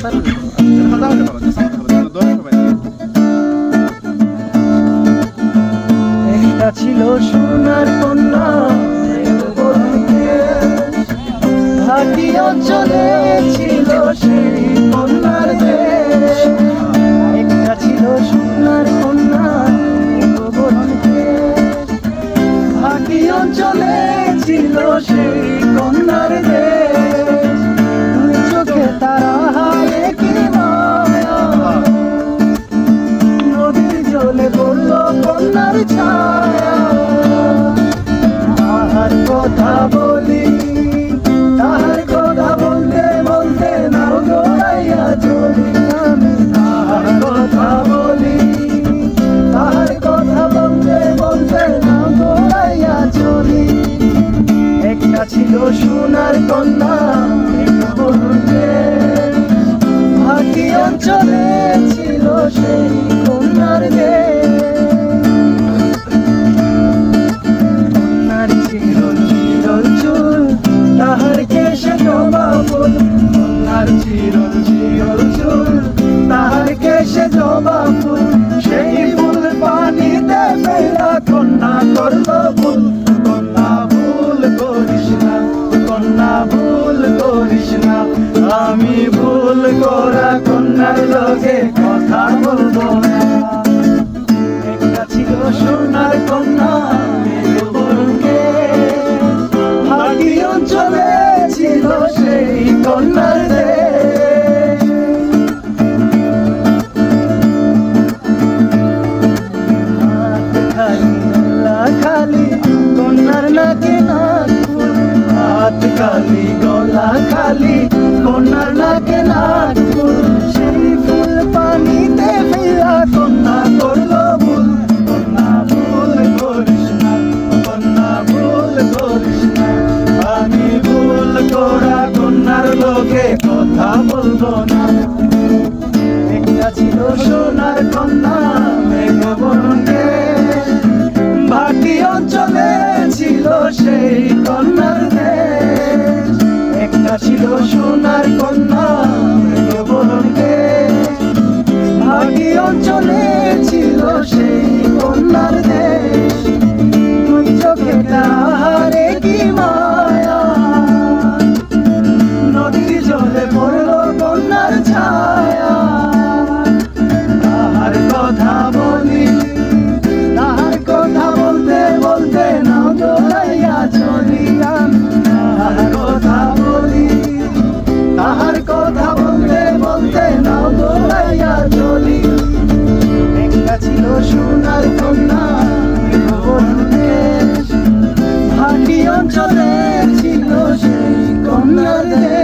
একটা ছিল সোনার কন্যা ভাটিও চলেছিল সেই কন্যার দেশ। একটা ছিল সোনার কন্যা ভাটিও চলেছিল সেই ছিল সোনার কন্যা হাতি অঞ্চলে ছিল সেই মুখে কথা বলব না। একটা ছিল সোনার কন্যা মেরুবরকে ভাগি অঞ্চলে ছিল সেই কন্যার খালি কন্যার নাকে নাক হাত খালি। কল্পনা একটা ছিল সোনার কন্যা মেঘবনকে ভাটি অঞ্চলে ছিল সেই কন্যার দেশ। একটা ছিল সোনার কন্যা মেঘবনকে ভাটি অঞ্চলে ছিল সেই অঞ্চলে ছিল সেই কন্যার দেশ